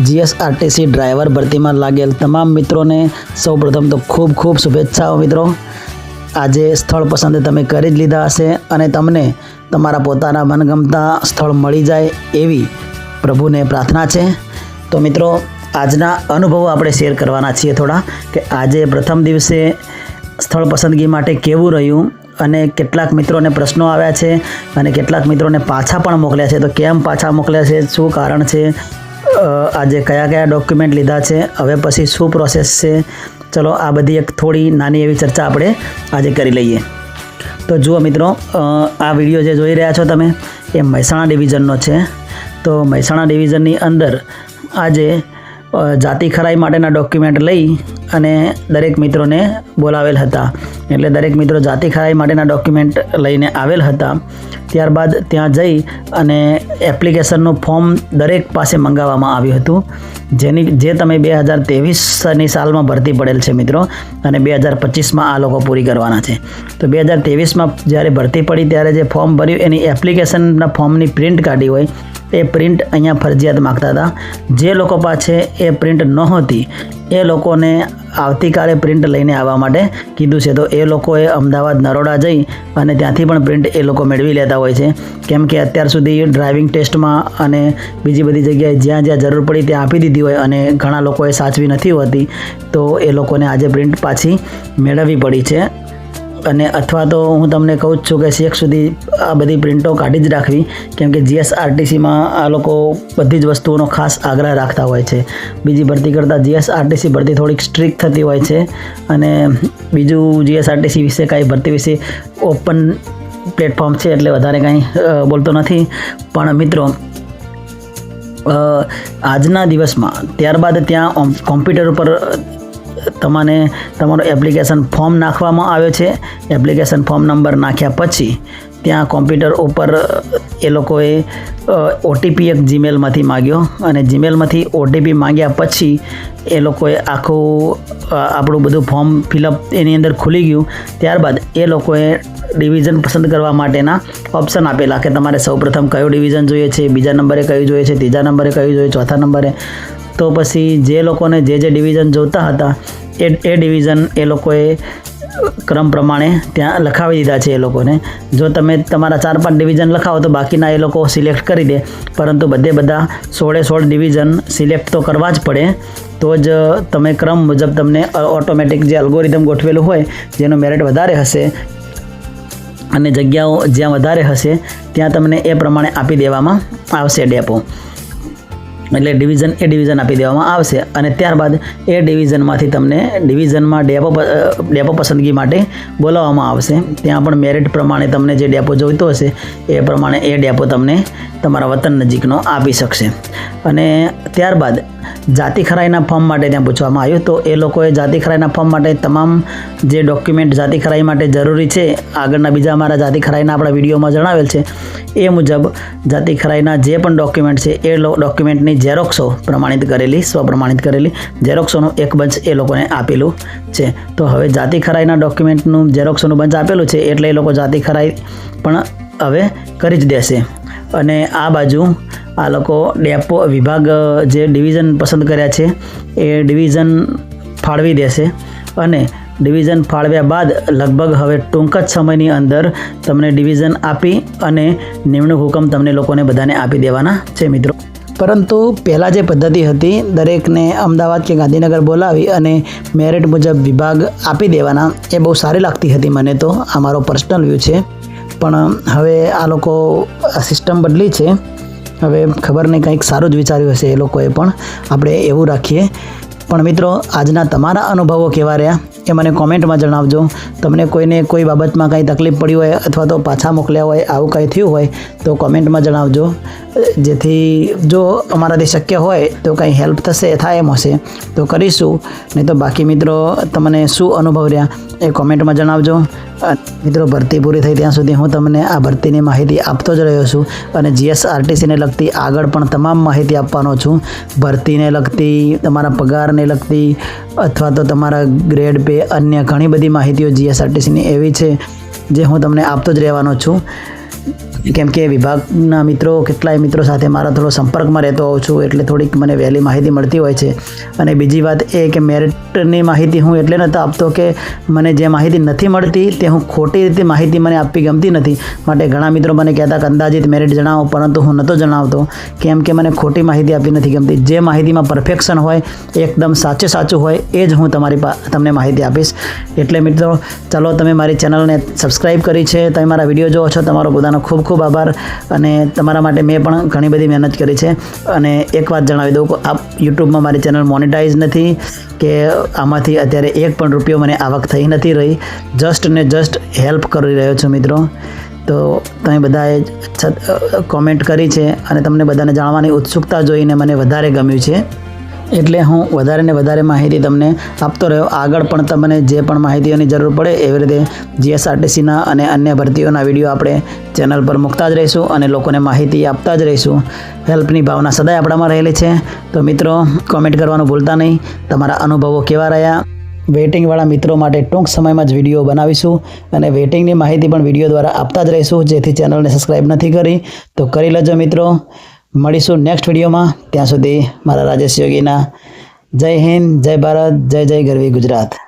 GSRTC driver ભરતીમાં લાગેલ તમામ મિત્રોને સૌપ્રથમ તો ખૂબ ખૂબ શુભેચ્છાઓ મિત્રો. આજે સ્થળ પસંદ તમે કરી જ લીધા હશે અને તમને તમારા પોતાના મનગમતા સ્થળ મળી જાય એવી પ્રભુને પ્રાર્થના છે. તો મિત્રો, આજના અનુભવો આપણે શેર કરવાના છીએ થોડા કે આજે પ્રથમ દિવસે સ્થળ પસંદગી માટે કેવું રહ્યું અને કેટલાક મિત્રોને પ્રશ્નો આવ્યા છે અને કેટલાક મિત્રોને પાછા પણ મોકલ્યા છે. તો કેમ પાછા મોકલ્યા છે? શું કારણ છે? આજે કયા કયા ડોક્યુમેન્ટ લીધા છે? હવે પછી શું પ્રોસેસ છે? ચલો, આ બધી એક થોડી નાની એવી ચર્ચા આપણે આજે કરી લઈએ. તો જુઓ મિત્રો આ વીડિયો જે જોઈ રહ્યા છો તમે, એ મહેસાણા ડિવિઝનનો છે. તો મહેસાણા ડિવિઝનની અંદર આજે જાતિ ખરાઈ માટેના ડોક્યુમેન્ટ લઈ અને દરેક મિત્રોને બોલાવેલ હતા. એટલે દરેક મિત્રો જાતિ ખરાઈ માટેના ડોક્યુમેન્ટ લઈને આવેલ હતા. ત્યારબાદ ત્યાં જઈ અને એપ્લિકેશનનું ફોર્મ દરેક પાસે મંગાવવામાં આવ્યું હતું. જેની, જે તમે બે હજાર ત્રેવીસની સાલમાં ભરતી પડેલ છે મિત્રો, અને બે હજાર પચીસમાં આ લોકો પૂરી કરવાના છે. તો બે હજાર તેવીસમાં જ્યારે ભરતી પડી ત્યારે જે ફોર્મ ભર્યું, એની એપ્લિકેશનના ફોર્મની પ્રિન્ટ કાઢી હોય એ પ્રિન્ટ અહીંયા ફરજિયાત માગતા હતા. જે લોકો પાસે એ પ્રિન્ટ નહોતી, એ લોકોને આવતીકાલે પ્રિન્ટ લઈને આવવા માટે કીધું છે. તો એ લોકોએ અમદાવાદ નરોડા જઈ અને ત્યાંથી પણ પ્રિન્ટ એ લોકો મેળવી લેતા હોય છે. કેમ કે અત્યાર સુધી ડ્રાઇવિંગ ટેસ્ટમાં અને બીજી બધી જગ્યાએ જ્યાં જ્યાં જરૂર પડી ત્યાં આપી દીધી હોય અને ઘણા લોકોએ સાચવી નથી હોતી, તો એ લોકોને આજે પ્રિન્ટ પાછી મેળવવી પડી છે. અને અથવા તો હું તમને કહું જ છું કે શેખ સુધી આ બધી પ્રિન્ટો કાઢી જ રાખવી, કેમ કે જીએસઆરટીસીમાં આ લોકો બધી જ વસ્તુઓનો ખાસ આગ્રહ રાખતા હોય છે. બીજી ભરતી કરતાં જીએસઆરટીસી ભરતી થોડીક સ્ટ્રિક્ટ થતી હોય છે અને બીજું જીએસઆરટીસી વિશે કાંઈ ભરતી વિશે ઓપન પ્લેટફોર્મ છે એટલે વધારે કાંઈ બોલતો નથી. પણ મિત્રો આજના દિવસમાં ત્યારબાદ ત્યાં કોમ્પ્યુટર ઉપર તમને તમારું એપ્લિકેશન ફોર્મ નાખવામાં આવે છે. એપ્લિકેશન ફોર્મ નંબર નાખ્યા પછી ત્યાં કોમ્પ્યુટર ઉપર એ લોકોએ ઓટીપી એક જીમેલમાંથી માગ્યો અને જીમેલમાંથી ઓટીપી માંગ્યા પછી એ લોકોએ આખું આપણું બધું ફોર્મ ફિલઅપ એની અંદર ખુલી ગયું. ત્યારબાદ એ લોકોએ ડિવિઝન પસંદ કરવા માટેના ઓપ્શન આપેલા કે તમારે સૌપ્રથમ કયો ડિવિઝન જોઈએ છે, બીજા નંબરે કયું જોઈએ છે, ત્રીજા નંબરે કયું જોઈએ, ચોથા નંબરે. તો પછી જે લોકોને જે જે ડિવિઝન જોતા હતા, એ એ ડિવિઝન એ લોકોએ ક્રમ પ્રમાણે ત્યાં લખાવી દીધા છે એ લોકોને. જો તમે તમારા ચાર પાંચ ડિવિઝન લખાવો તો બાકીના એ લોકો સિલેક્ટ કરી દે. પરંતુ બધે બધા સોળે સોળ ડિવિઝન સિલેક્ટ તો કરવા જ પડે. તો જ તમે ક્રમ મુજબ તમને ઓટોમેટિક જે અલ્ગોરિધમ ગોઠવેલું હોય, જેનો મેરિટ વધારે હશે અને જગ્યાઓ જ્યાં વધારે હશે, ત્યાં તમને એ પ્રમાણે આપી દેવામાં આવશે ડેપો. એટલે ડિવિઝન એ ડિવિઝન આપી દેવામાં આવશે. અને ત્યારબાદ એ ડિવિઝનમાંથી તમને ડિવિઝનમાં ડેપો ડેપો પસંદગી માટે બોલાવવામાં આવશે. ત્યાં પણ મેરિટ પ્રમાણે તમને જે ડેપો જોઈતો હશે, એ પ્રમાણે એ ડેપો તમને તમારા વતન નજીકનો આપી શકશે. અને ત્યારબાદ જાતિ ખરાઈના ફોર્મ માટે ત્યાં પૂછવામાં આવ્યું. તો એ લોકોએ જાતિ ખરાઈના ફોર્મ માટે તમામ જે ડોક્યુમેન્ટ જાતિ ખરાઈ માટે જરૂરી છે, આગળના બીજા અમારા જાતિ ખરાઈના આપણા વિડીયોમાં જણાવેલ છે. એ મુજબ જાતિ ખરાઈના જે પણ ડોક્યુમેન્ટ છે, એ ડોક્યુમેન્ટની ઝેરોક્સો પ્રમાણિત કરેલી સ્વપ્રમાણિત કરેલી. ઝેરોક્સોનું એક બંચ એ લોકોને આપેલું છે. તો હવે જાતિ ખરાઈના ડોક્યુમેન્ટનું ઝેરોક્સોનું બંચ આપેલું છે, એટલે એ લોકો જાતિ ખરાઈ પણ હવે કરી જ દેશે. અને આ બાજુ આ લોકો ડેપો વિભાગ જે ડિવિઝન પસંદ કર્યા છે, એ ડિવિઝન ફાળવી દેશે. અને ડિવિઝન ફાળવ્યા બાદ લગભગ હવે ટૂંક જ સમયની અંદર તમને ડિવિઝન આપી અને નિમણૂક હુકમ તમને લોકોને બધાને આપી દેવાના છે મિત્રો. પરંતુ પહેલાં જે પદ્ધતિ હતી, દરેકને અમદાવાદ કે ગાંધીનગર બોલાવી અને મેરિટ મુજબ વિભાગ આપી દેવાના, એ બહુ સારી લાગતી હતી મને તો. આ મારો પર્સનલ વ્યૂ છે. પણ હવે આ લોકો સિસ્ટમ બદલી છે. હવે ખબર નહીં કંઈક સારું જ વિચાર્યું હશે એ લોકોએ પણ. આપણે એવું રાખીએ. પણ મિત્રો, આજના તમારા અનુભવો કેવા રહ્યા? એ મને કોમેન્ટમાં જણાવજો. તમને કોઈને કોઈ બાબતમાં કંઈ તકલીફ પડી હોય અથવા તો પાછા મોકલ્યા હોય, આવું કંઈ થયું હોય, તો કોમેન્ટમાં જણાવજો. જેથી જો અમારાથી શક્ય હોય, તો કંઈ હેલ્પ થશે, થાય એમ હશે, તો કરીશું. નહીં તો બાકી મિત્રો, તમને શું અનુભવ રહ્યા, એ કોમેન્ટમાં જણાવજો. મિત્રો, ભરતી પૂરી થઈ ત્યાં સુધી હું તમને આ ભરતીની માહિતી આપતો જ રહ્યો છું અને જીએસઆરટીસીને લગતી આગળ પણ તમામ માહિતી આપવાનો છું. ભરતીને લગતી, તમારા પગારને લગતી, અથવા તો તમારા ગ્રેડ પે અન્ય ઘણી બધી માહિતીઓ જીએસઆરટીસીની એવી છે, જે હું તમને આપતો જ રહેવાનો છું. કેમ કે વિભાગના મિત્રો, કેટલાય મિત્રો સાથે મારા થોડો સંપર્કમાં રહેતો હોઉં છું, એટલે થોડીક મને વહેલી માહિતી મળતી હોય છે. અને બીજી વાત એ કે મેરિટની માહિતી હું એટલે નહોતો આપતો કે મને જે માહિતી નથી મળતી, તે હું ખોટી રીતે માહિતી મને આપવી ગમતી નથી. માટે ઘણા મિત્રો મને કહેતા કે અંદાજિત મેરિટ જણાવો, પરંતુ હું નહોતો જણાવતો. કેમ કે મને ખોટી માહિતી આપવી નથી ગમતી. જે માહિતીમાં પરફેક્શન હોય, એકદમ સાચે સાચું હોય, એ જ હું તમારી તમને માહિતી આપીશ. એટલે મિત્રો, ચાલો તમે મારી ચેનલને સબસ્ક્રાઈબ કરી છે, તમે મારા વીડિયો જોવો છો, તમારો બધાનો ખૂબ ખૂબ આભાર અને તમારા માટે મેં પણ ઘણી બધી મહેનત કરી છે. અને એક વાત જણાવી દઉં કે આ યુટ્યુબમાં મારી ચેનલ મોનિટાઈઝ નથી, કે આમાંથી અત્યારે એક પણ રૂપિયો મને આવક થઈ નથી રહી. જસ્ટ ને જસ્ટ હેલ્પ કરી રહ્યો છું મિત્રો. તો તમે બધાએ કોમેન્ટ કરી છે અને તમને બધાને જાણવાની ઉત્સુકતા જોઈને મને વધારે ગમ્યું છે. એટલે હું વધારે ને વધારે માહિતી તમને આપતો રહ્યો. આગળ પણ તમને જે પણ માહિતીઓની જરૂર પડે એવી રીતે જીએસઆરટીસીના અને અન્ય ભરતીઓના વીડિયો આપણે ચેનલ પર મૂકતા જ રહીશું અને લોકોને માહિતી આપતા જ રહીશું. હેલ્પની ભાવના સદાય આપણામાં રહેલી છે. તો મિત્રો કોમેન્ટ કરવાનું ભૂલતા નહીં. તમારા અનુભવો કેવા રહ્યા? વેઇટિંગવાળા મિત્રો માટે ટૂંક સમયમાં જ વીડિયો બનાવીશું અને વેઇટિંગની માહિતી પણ વીડિયો દ્વારા આપતા જ રહીશું. જેથી ચેનલને સબસ્ક્રાઈબ નથી કરી તો કરી લેજો મિત્રો. મળીશું નેક્સ્ટ વિડીયોમાં ત્યાં સુધી મારા રાજેશ યોગીના. જય હિન્દ, જય ભારત, જય જય ગરવી ગુજરાત.